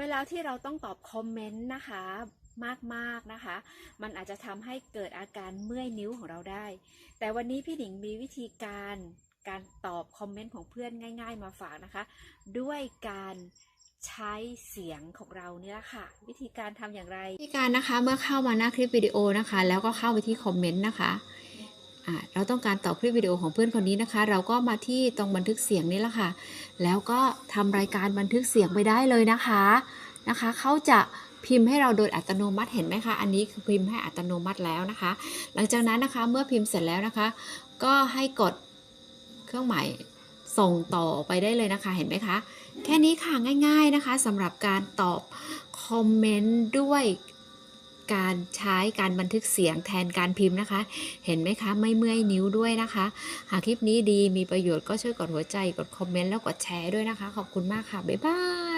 เวลาที่เราต้องตอบคอมเมนต์นะคะมากๆนะคะ มันอาจจะทำให้เกิดอาการเมื่อยนิ้วของเราได้ แต่วันนี้พี่หนิงมีวิธีการการตอบคอมเมนต์ของเพื่อนง่าย ๆ มาฝากนะคะ ด้วยการใช้เสียงของเรานี่แหละค่ะ วิธีการทำอย่างไร วิธีการนะคะเมื่อเข้ามาหน้าคลิปวิดีโอนะคะ แล้วก็เข้าไปที่คอมเมนต์นะคะ เราต้องการตอบคลิปวิดีโอของเพื่อนคนนี้นะคะ เราก็มาที่ตรงบันทึกเสียงนี่แหละค่ะ แล้วก็ทำรายการบันทึกเสียงไปได้เลยนะคะนะคะเขาจะพิมพ์ให้เราโดยอัตโนมัติเห็นไหมคะ อันนี้คือพิมพ์ให้อัตโนมัติแล้วนะคะ หลังจากนั้นนะคะเมื่อพิมพ์เสร็จแล้วนะคะ ก็ให้กดเครื่องหมายส่งต่อไปได้เลยนะคะ เห็นไหมคะ แค่นี้ค่ะง่าย ๆนะคะสำหรับการตอบคอมเมนต์ด้วย การใช้การบันทึกเสียงแทนการพิมพ์นะคะ เห็นไหมคะไม่เมื่อยนิ้วด้วยนะคะ หากคลิปนี้ดีมีประโยชน์ก็ช่วยกดหัวใจกดคอมเมนต์แล้วกดแชร์ด้วยนะคะ ขอบคุณมากค่ะ บ๊ายบาย